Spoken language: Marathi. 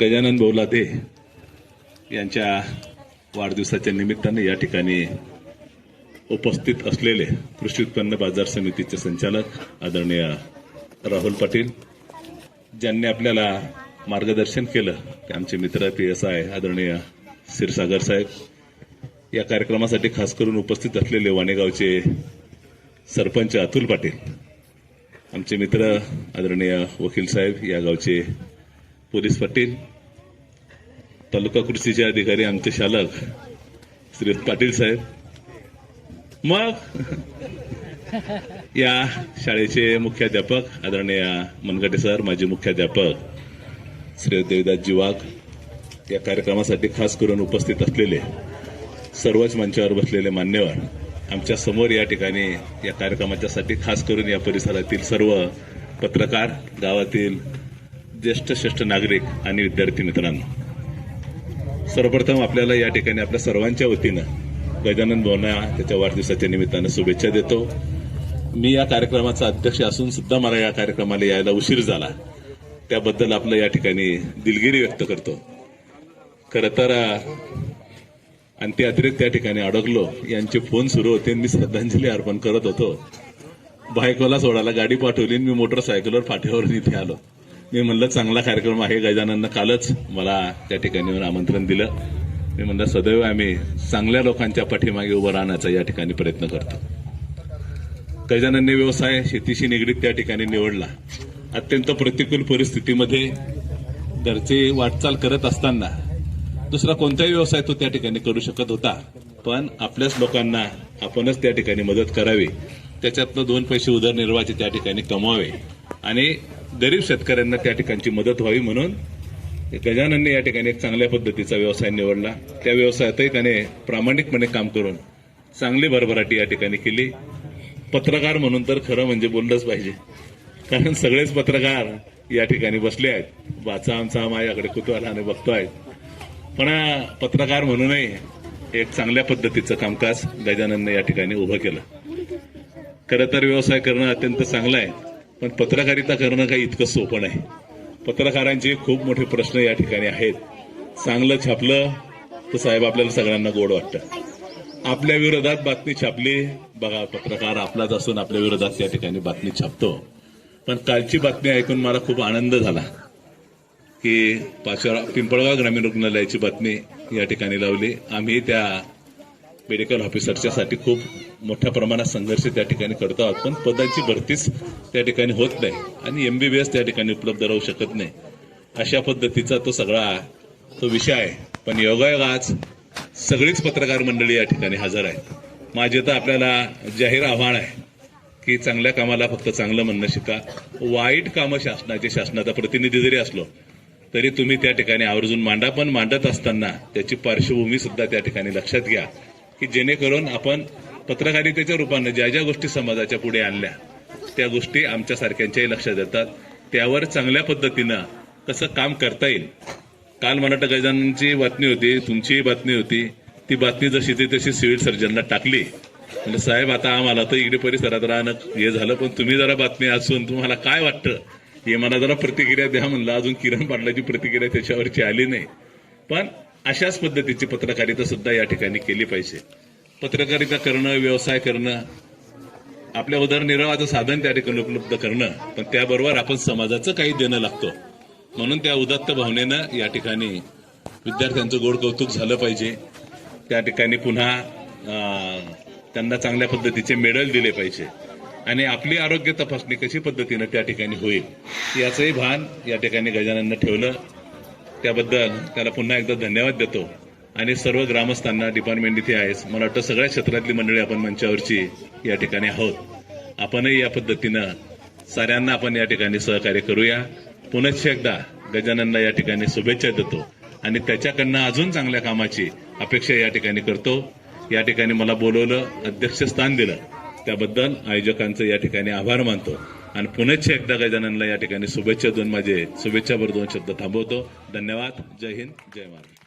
गजानन बोलादे यांच्या वाढदिवसाच्या निमित्ताने या ठिकाणी उपस्थित असलेले कृषी उत्पन्न बाजार समितीचे संचालक आदरणीय राहुल पाटील ज्यांनी आपल्याला मार्गदर्शन केलं ते आमचे मित्र पी एस आय आदरणीय क्षीरसागर साहेब या कार्यक्रमासाठी खास करून उपस्थित असलेले वाणेगावचे सरपंच अतुल पाटील आमचे मित्र आदरणीय वकील साहेब या गावचे पोलीस पाटील तालुका कृषीचे अधिकारी आमचे शालक श्री पाटील साहेब. मग या शाळेचे मुख्याध्यापक आदरणीय मनगटे सर माजी मुख्याध्यापक श्री देवीदास जीवाग या कार्यक्रमासाठी खास करून उपस्थित असलेले सर्वच मंचावर बसलेले मान्यवर आमच्यासमोर या ठिकाणी या कार्यक्रमाच्यासाठी खास करून या परिसरातील सर्व पत्रकार गावातील ज्येष्ठ श्रेष्ठ नागरिक आणि विद्यार्थी मित्रांनो. सर्वप्रथम आपल्याला या ठिकाणी आपल्या सर्वांच्या वतीनं गजानन भावना त्याच्या वाढदिवसाच्या निमित्तानं शुभेच्छा देतो. मी या कार्यक्रमाचा अध्यक्ष असून सुद्धा मला या कार्यक्रमाला यायला उशीर झाला. त्याबद्दल आपलं या ठिकाणी दिलगिरी व्यक्त करतो. खरं तर आणि ते अतिरिक्त त्या ठिकाणी अडकलो. यांचे फोन सुरू होते. आणि मी श्रद्धांजली अर्पण करत होतो. बायकोला सोडायला गाडी पाठवली मी मोटरसायकलवर फाट्यावरून इथे आलो. मी म्हणलं चांगला कार्यक्रम आहे गजानननं कालच मला त्या ठिकाणी आमंत्रण दिलं. मी म्हणलं सदैव आम्ही चांगल्या लोकांच्या पाठीमागे उभं राहण्याचा या ठिकाणी प्रयत्न करतो. गजाननने व्यवसाय शेतीशी निगडीत त्या ठिकाणी निवडला. अत्यंत प्रतिकूल परिस्थितीमध्ये घरचे वाटचाल करत असताना दुसरा कोणताही व्यवसाय तो त्या ठिकाणी करू शकत होता. पण आपल्याच लोकांना आपणच त्या ठिकाणी मदत करावी. त्याच्यातनं दोन पैसे उदरनिर्वाहाचे त्या ठिकाणी कमवावे. आणि गरीब शेतकऱ्यांना त्या ठिकाणची मदत व्हावी म्हणून गजाननने या ठिकाणी एक चांगल्या पद्धतीचा व्यवसाय निवडला. त्या व्यवसायातही त्याने प्रामाणिकपणे काम करून चांगली भरभराटी या ठिकाणी केली. पत्रकार म्हणून तर खरं म्हणजे बोललंच पाहिजे. कारण सगळेच पत्रकार या ठिकाणी बसले आहेत. वाचा आमचा माझ्याकडे कुतूहलाने आहे पण पत्रकार म्हणूनही एक चांगल्या पद्धतीचं कामकाज गजाननने या ठिकाणी उभं केलं. खरं तर व्यवसाय करणं अत्यंत चांगलं आहे. पण पत्रकारिता करणं काही इतकं सोपं नाही. पत्रकारांचे खूप मोठे प्रश्न या ठिकाणी आहेत. चांगलं छापलं तर साहेब आपल्याला सगळ्यांना गोड वाटतं. आपल्या विरोधात बातमी छापली बघा पत्रकार आपलाच असून आपल्या विरोधात या ठिकाणी बातमी छापतो. पण कालची बातमी ऐकून मला खूप आनंद झाला की पाचोरा पिंपळगाव ग्रामीण रुग्णालयाची बातमी या ठिकाणी लावली. आम्ही त्या मेडिकल ऑफिसरच्यासाठी खूप मोठ्या प्रमाणात संघर्ष त्या ठिकाणी करतो आहोत. पण पदांची भरतीच त्या ठिकाणी होत नाही आणि एमबीबीएस त्या ठिकाणी उपलब्ध राहू शकत नाही. अशा पद्धतीचा तो सगळा तो विषय आहे. पण योगायोग आज सगळीच पत्रकार मंडळी या ठिकाणी हजर आहेत. माझे तर आपल्याला जाहीर आव्हान आहे की चांगल्या कामाला फक्त चांगलं म्हणणं शिका. वाईट कामं शासनाचे शासनाचा प्रतिनिधी जरी असलो तरी तुम्ही त्या ठिकाणी आवर्जून मांडा. पण मांडत असताना त्याची पार्श्वभूमी सुद्धा त्या ठिकाणी लक्षात घ्या. की जेणेकरून आपण पत्रकारितेच्या रूपानं ज्या ज्या गोष्टी समाजाच्या पुढे आणल्या त्या गोष्टी आमच्या सारख्यांच्याही लक्षात येतात. त्यावर चांगल्या पद्धतीनं कसं काम करता येईल? काल मला वाटतं गजाननची बातमी होती तुमचीही बातमी होती. ती बातमी जशी ती तशी सिव्हिल सर्जनला टाकली. म्हणजे साहेब आता आम्हाला तर इकडे परिसरात राहणं हे झालं पण तुम्ही जरा बातमी असून तुम्हाला काय वाटतं? हे मला जरा प्रतिक्रिया द्या म्हणलं. अजून किरण पाटलाची प्रतिक्रिया त्याच्यावरची आली नाही. पण अशाच पद्धतीची पत्रकारिता सुद्धा या ठिकाणी केली पाहिजे. पत्रकारिता करणं व्यवसाय करणं आपल्या उदरनिर्वाहाचं साधन त्या ठिकाणी उपलब्ध करणं पण त्याबरोबर आपण समाजाचं काही देणं लागतं. म्हणून त्या उदात्त भावनेनं या ठिकाणी विद्यार्थ्यांचं गोड कौतुक झालं पाहिजे. त्या ठिकाणी पुन्हा त्यांना चांगल्या पद्धतीचे मेडल दिले पाहिजे. आणि आपली आरोग्य तपासणी कशी पद्धतीनं त्या ठिकाणी होईल याचंही भान या ठिकाणी गजानननं ठेवलं. त्याबद्दल त्याला पुन्हा एकदा धन्यवाद देतो. आणि सर्व ग्रामस्थांना डिपार्टमेंट इथे आहेच मला वाटतं सगळ्या क्षेत्रातली मंडळी आपण मंचावरची या ठिकाणी आहोत. आपणही या पद्धतीनं साऱ्यांना आपण या ठिकाणी सहकार्य करूया. पुनश्च एकदा गजाननला या ठिकाणी शुभेच्छा देतो. आणि त्याच्याकडनं अजून चांगल्या कामाची अपेक्षा या ठिकाणी करतो. या ठिकाणी मला बोलवलं अध्यक्षस्थान दिलं. त्याबद्दल आयोजकांचं या ठिकाणी आभार मानतो. आणि पुनश्च एकदा गजाननला या ठिकाणी शुभेच्छा देऊन माझे शुभेच्छावर दोन शब्द थांबवतो. धन्यवाद. जय हिंद. जय महाराष्ट्र.